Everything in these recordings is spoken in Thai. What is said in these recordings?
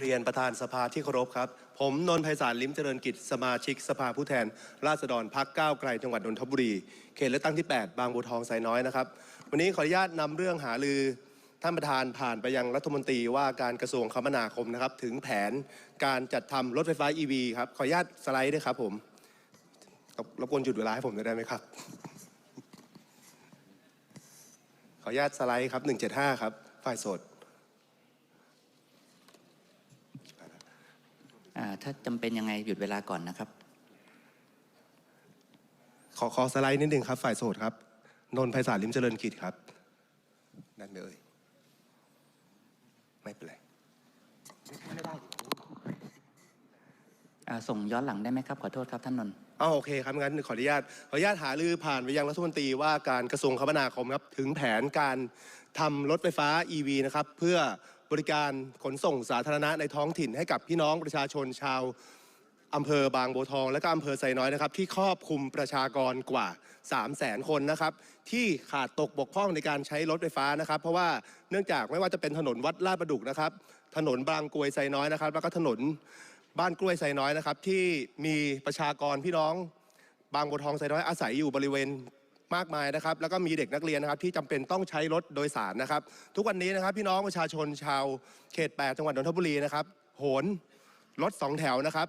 เรียนประธานสภาที่เคารพครับ ผมนนท์ไพศาลลิมเจริญกิจสมาชิกสภาผู้แทน ราษฎรพักก้าวไกลจังหวัดนนทบุรี เขตเลือกตั้งที่ 8 บางบัวทองไซน้อยนะครับ วันนี้ขออนุญาตนำเรื่องหาลือท่านประธานผ่านไปยังรัฐมนตรีว่าการกระทรวงคมนาคมนะครับ ถึงแผนการจัดทำรถไฟฟ้า EV ครับ ขออนุญาตสไลด์ด้วยครับผมรบกวนหยุดเวลาให้ผมได้ไหมครับ ขออนุญาตสไลด์ครับ 175 ครับ ฝ่ายสด อ่า ถ้าจำเป็นยังไงหยุดเวลาก่อนนะครับ ขอขอสไลด์นิดหนึ่งครับ ฝ่ายโสดครับ นนท์ไพศาลลิมเจริญกิจครับนั่นไหมเอ่ยไม่เป็นไรอ่าส่งย้อนหลังได้ไหมครับ ขอโทษครับท่านนนท์อ๋อโอเคครับงั้นขออนุญาตขออนุญาตหารือผ่านไปยังรัฐมนตรีว่าการกระทรวงคมนาคมครับ ถึงแผนการทำรถไฟฟ้า EV นะครับ เพื่อ บริการขนส่งสาธารณะในท้องถิ่นให้กับพี่น้องประชาชนชาวอำเภอบางบัวทองและก็อำเภอไซน้อยนะครับ ที่ครอบคลุมประชากรกว่า 3 0 0แสนคนนะครับ ที่ขาดตกบกพร่องในการใช้รถไฟฟ้านะครับ เพราะว่าเนื่องจากไม่ว่าจะเป็นถนนวัดลาดประดุกนะครับ ถนนบางกรวยไซน้อยนะครับ แล้วก็ถนนบ้านกล้วยไซน้อยนะครับ ที่มีประชากรพี่น้อง บางบัวทองไซน้อยอาศัยอยู่บริเวณ มากมายนะครับ แล้วก็มีเด็กนักเรียนนะครับที่จำเป็นต้องใช้รถโดยสารนะครับ ทุกวันนี้นะครับพี่น้องประชาชนชาวเขต 8 จังหวัดนนทบุรีนะครับโหนรถสองแถวนะครับ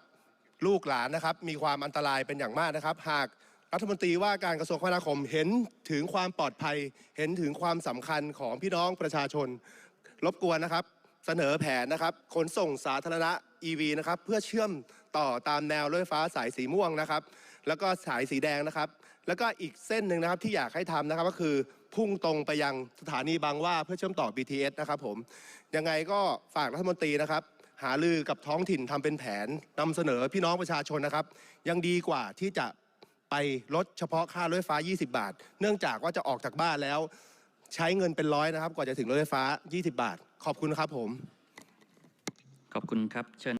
ลูกหลานนะครับมีความอันตรายเป็นอย่างมากนะครับ หากรัฐมนตรีว่าการกระทรวงคมนาคมเห็นถึงความปลอดภัย เห็นถึงความสำคัญของพี่น้องประชาชน รบกวนนะครับ เสนอแผนนะครับขนส่งสาธารณะ EV นะครับเพื่อเชื่อมต่อตามแนวรถไฟฟ้าสายสีม่วงนะครับ แล้วก็สายสีแดงนะครับ แล้วก็อีกเส้นหนึ่งนะครับที่อยากให้ทำนะครับก็คือพุ่งตรงไปยังสถานีบางหว่าเพื่อเชื่อมต่อ BTS นะครับผมยังไงก็ฝากรัฐมนตรีนะครับ หาลือกับท้องถิ่นทำเป็นแผนนำเสนอพี่น้องประชาชนนะครับ ยังดีกว่าที่จะไปลดเฉพาะค่ารถไฟฟ้า 20 บาท เนื่องจากว่าจะออกจากบ้านแล้ว ใช้เงินเป็นร้อยนะครับ กว่าจะถึงรถไฟฟ้า 20 บาท ขอบคุณครับผม ขอบคุณครับเชิญ